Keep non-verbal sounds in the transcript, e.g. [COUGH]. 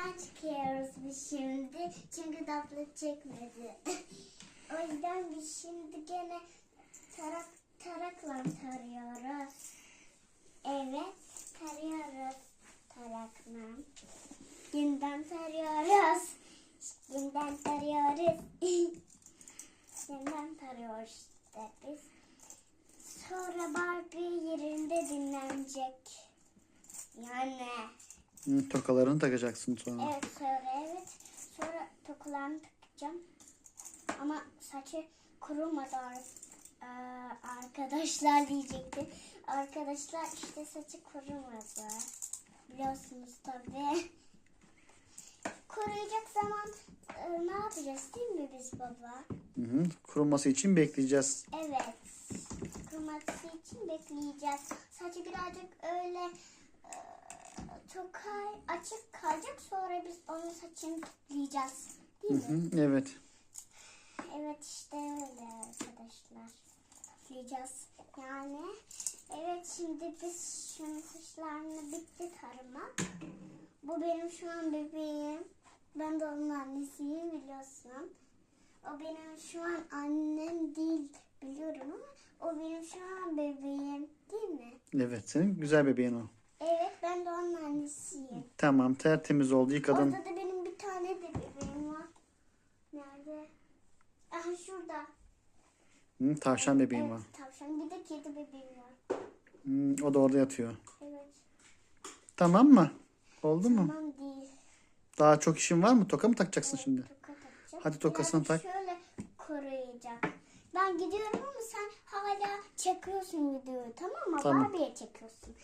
evden çıkıyoruz biz şimdi. Çünkü tablet çekmedi. [LAUGHS] o yüzden biz şimdi gene tarak, tarakla tarıyoruz. Evet, tarıyoruz tarakla. Günden tarıyoruz. Günden tarıyoruz. [LAUGHS] Günden tarıyoruz işte biz. Sonra Barbie yerinde dinlenecek. Yani Hı, tokalarını takacaksın sonra. evet sonra evet. Sonra tokularını takacağım. Ama saçı kurumadı ar- Aa, arkadaşlar diyecektim. Arkadaşlar işte saçı kurumadı. Biliyorsunuz tabii. Kuruyacak zaman e, ne yapacağız değil mi biz baba? Hı hı. Kuruması için bekleyeceğiz. Evet. Kuruması için bekleyeceğiz. Sadece birazcık öyle e, çok kay- açık kalacak. Sonra biz onun saçını toplayacağız. Hı Değil mi? hı. Evet. Evet işte öyle arkadaşlar. Toplayacağız. Yani evet şimdi biz şunun saçlarını bitti tarıma. Bu benim şu an bebeğim. Ben de onun annesiyim biliyorsun. O benim şu an annem değil biliyorum ama o benim şu an bebeğim değil mi? Evet. Senin güzel bebeğin o. Evet ben de onun annesiyim. Tamam. Tertemiz oldu. Yıkadın. Orada da benim bir tane de bebeğim var. Nerede? Aha şurada. Hı, tavşan bebeğin evet, var. tavşan. Bir de kedi bebeğim var. Hı, o da orada yatıyor. Evet. Tamam mı? Oldu mu? Tamam değil. Daha çok işin var mı? Toka mı takacaksın Evet, şimdi? toka takacağım. Hadi tokasını tak. Şöyle koruyacak. Ben gidiyorum ama sen hala çekiyorsun videoyu tamam mı? Tamam. Barbie'ye çekiyorsun.